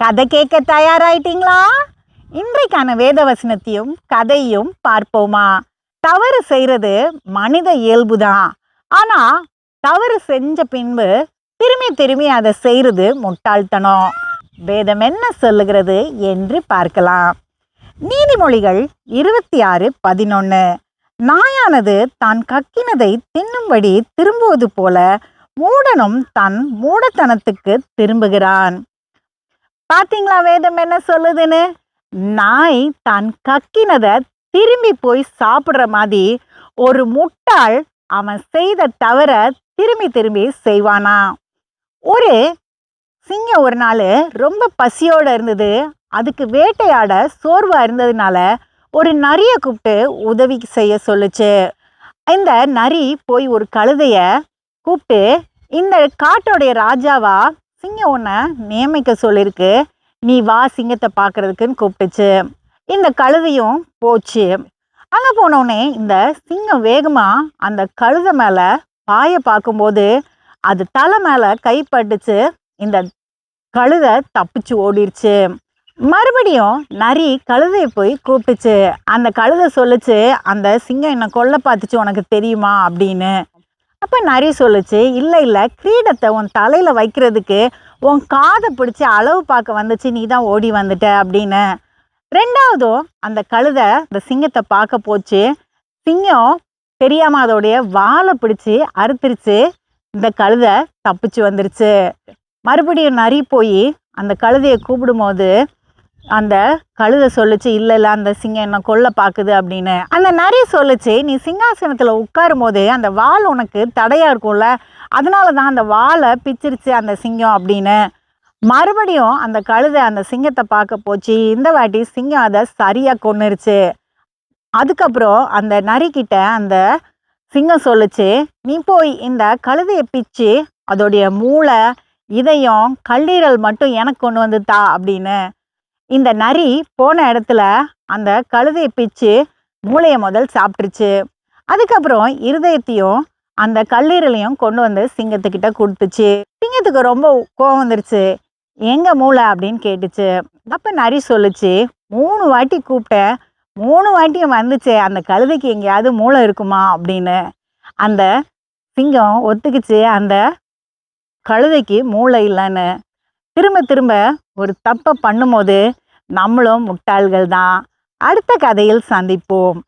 கதை கேட்க தயாராயிட்டீங்களா? இன்றைக்கான வேத வசனத்தையும் கதையும் பார்ப்போமா? தவறு செய்கிறது மனித இயல்புதான். ஆனால் தவறு செஞ்ச பின்பு திரும்பி திரும்பி அதை செய்கிறது முட்டாள்தனம். வேதம் என்ன சொல்லுகிறது என்று பார்க்கலாம். நீதிமொழிகள் இருபத்தி ஆறு பதினொன்று நாயானது தான் கக்கினதை தின்னும்படி திரும்புவது போல மூடனும் தன் மூடத்தனத்துக்கு திரும்புகிறான். பாத்தீங்களா வேதம் என்ன சொல்லுதுன்னு? நாய் தான் கக்கினதை திரும்பி போய் சாப்பிடுற மாதிரி ஒரு முட்டாள் அவன் செய்த தவிர திரும்பி திரும்பி செய்வானா? ஒரு சிங்கம் ஒரு நாள் ரொம்ப பசியோடு இருந்தது. அதுக்கு வேட்டையாட சோர்வாக இருந்ததுனால ஒரு நரியை கூப்பிட்டு உதவி செய்ய சொல்லுச்சு. இந்த நரி போய் ஒரு கழுதைய கூப்பிட்டு இந்த காட்டோடைய ராஜாவா சிங்கம் உன்னை நியமிக்க சொல்லியிருக்கு நீ வா சிங்கத்தை பார்க்கறதுக்குன்னு கூப்பிட்டுச்சு. இந்த கழுதையும் போச்சு. அங்கே போனோடனே இந்த சிங்கம் வேகமாக அந்த கழுதை மேலே பாய பார்க்கும்போது அது தலை மேலே கைப்பட்டுச்சு இந்த கழுதை தப்பிச்சு ஓடிடுச்சு மறுபடியும் நரி கழுதையை போய் கூப்பிட்டுச்சு. அந்த கழுதை சொல்லுச்சு அந்த சிங்கம் என்னை கொல்ல பார்த்துச்சு உனக்கு தெரியுமா? அப்படின்னு. அப்போ நரி சொல்லுச்சு இல்லை இல்லை கிரீடத்தை உன் தலையில் வைக்கிறதுக்கு உன் காதை பிடிச்சி அளவு பார்க்க வந்துச்சு நீ தான் ஓடி வந்துட்ட அப்படின்னு. ரெண்டாவதும் அந்த கழுதை அந்த சிங்கத்தை பார்க்க போச்சு. சிங்கம் தெரியாம அதோடைய வாலை பிடிச்சி அறுத்துருச்சு. இந்த கழுதை தப்பிச்சு வந்துருச்சு. மறுபடியும் நரி போய் அந்த கழுதையை கூப்பிடும்போது அந்த கழுதை சொல்லுச்சு இல்லை இல்லை அந்த சிங்கம் என்ன கொல்ல பார்க்குது அப்படின்னு. அந்த நரி சொல்லுச்சு நீ சிங்காசனத்தில் உட்காரும் போது அந்த வால் உனக்கு தடையாக இருக்கும்ல அதனால தான் அந்த வாலை பிச்சிருச்சு அந்த சிங்கம் அப்படின்னு. மறுபடியும் அந்த கழுதை அந்த சிங்கத்தை பார்க்க போச்சு. இந்த வாட்டி சிங்கம் அதை சரியாக கொன்னுருச்சு. அதுக்கப்புறம் அந்த நரிக்கிட்ட அந்த சிங்கம் சொல்லுச்சு நீ போய் இந்த கழுதையை பிச்சு அதோடைய மூளை இதயம் கல்லீரல் மட்டும் எனக்கு கொண்டு வந்து தா அப்படின்னு. இந்த நரி போன இடத்துல அந்த கழுதையை பிச்சு மூளையை முதல் சாப்பிட்டுருச்சு. அதுக்கப்புறம் இருதயத்தையும் அந்த கல்லீரலையும் கொண்டு வந்து சிங்கத்துக்கிட்ட கொடுத்துச்சு. சிங்கத்துக்கு ரொம்ப கோவம் வந்துருச்சு. எங்கே மூளை? அப்படின்னு கேட்டுச்சு. அப்போ நரி சொல்லுச்சு மூணு வாட்டி கூப்பிட்டேன். மூணு வாட்டியும் வந்துச்சு. அந்த கழுதைக்கு எங்கேயாவது மூளை இருக்குமா? அப்படின்னு. அந்த சிங்கம் ஒத்துக்குச்சு. அந்த கழுதைக்கு மூளை இல்லைன்னு. திரும்ப திரும்ப ஒரு தப்பை பண்ணும்போது நம்மளும் முட்டாள்கள் தான் அடுத்த கதையில் சந்திப்போம்.